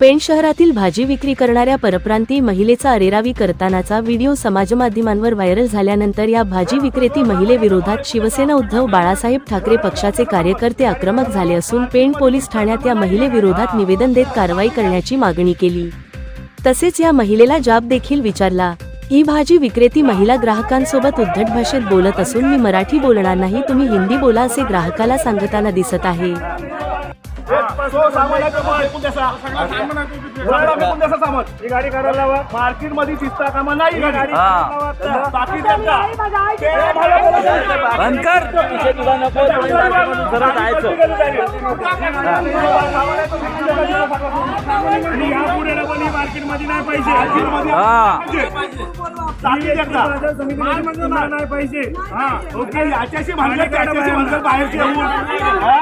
पेण शहरातील भाजी विक्री करणाऱ्या परप्रांतीय महिलेचा अरेरावी करतानाचा व्हिडिओ समाजमाध्यमांवर व्हायरल झाल्यानंतर या भाजी विक्रेती महिलेविरोधात शिवसेना उद्धव बाळासाहेब ठाकरे पक्षाचे कार्यकर्ते आक्रमक झाले असून पेण पोलीस ठाण्यात या महिलेविरोधात निवेदन देत कारवाई करण्याची मागणी केली. तसेच या महिलेला जाब देखील विचारला. ही भाजी विक्रेती महिला ग्राहकांसोबत उद्धट भाषेत बोलत असून मी मराठी बोलणार नाही तुम्ही हिंदी बोला असे ग्राहकाला सांगताना दिसत आहे. तो सामान आहे तो ऐकून द्यासा. सगळं ऐकून द्यासा सामान. ही गाडी करायला लावा. मार्केटमध्ये दिसता कामा नाही ही गाडी. त्यांना बाकी त्यांना. ते मला बोलत नाही. जरा जायचं. आणि यापुढे ना पण ही मार्केटमध्ये नाही पाहिजे मार्केटमध्ये पाहिजे. माल नाही पाहिजे हा. ओके. याच्याशी भांडण त्याच्याशी भांडण बाहेरचे येऊन हा?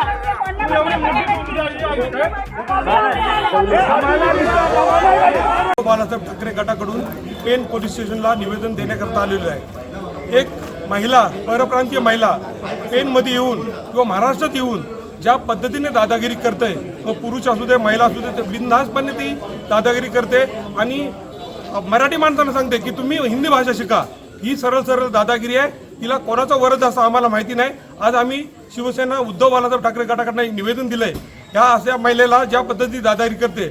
बाळासाहेब ठाकरे गटाकडून पेन पोलीस स्टेशनला निवेदन देण्याकरता आलेलं आहे. एक महिला परप्रांतीय महिला पेनमध्ये येऊन किंवा महाराष्ट्रात येऊन ज्या पद्धतीने दादागिरी करते व पुरुष असू दे महिला असू दे ते बिनधास्तपणे ती दादागिरी करते आणि मराठी माणसांना सांगते की तुम्ही हिंदी भाषा शिका. ही सरळ सरळ दादागिरी आहे. तिला कोणाचा वरद असं आम्हाला माहिती नाही. आज आम्ही शिवसेना उद्धव बाळासाहेब ठाकरे गटाकडनं एक निवेदन दिलंय. ह्या अशा महिलेला ज्या पद्धती दादागिरी करते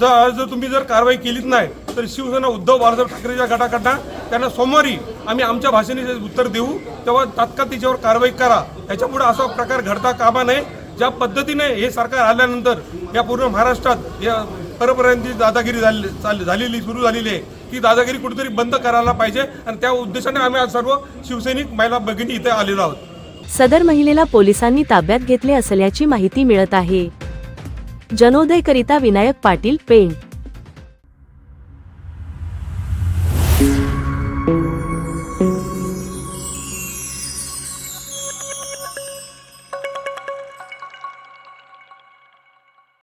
जर आज जर तुम्ही जर कारवाई केलीच नाही तर शिवसेना उद्धव बाळासाहेब ठाकरेच्या गटाकडनं त्यांना सोमवारी आम्ही आमच्या भाषेने उत्तर देऊ तेव्हा तात्काळ तिच्यावर कारवाई करा. याच्यापुढे असा प्रकार घडता कामा नये. ज्या पद्धतीने हे सरकार आल्यानंतर या पूर्ण महाराष्ट्रात या परपर्यंत दादागिरी झाली चाल- झालेली सुरू झालेली आहे. ती दादागिरी कुठेतरी बंद करायला पाहिजे आणि त्या उद्देशाने आम्ही आज सर्व शिवसैनिक महिला भगिनी इथे आलेलो आहोत. सदर महिलेला पोलिसांनी ताब्यात घेतले असल्याची माहिती मिळत आहे. जनोदयकरिता विनायक पाटील पेंट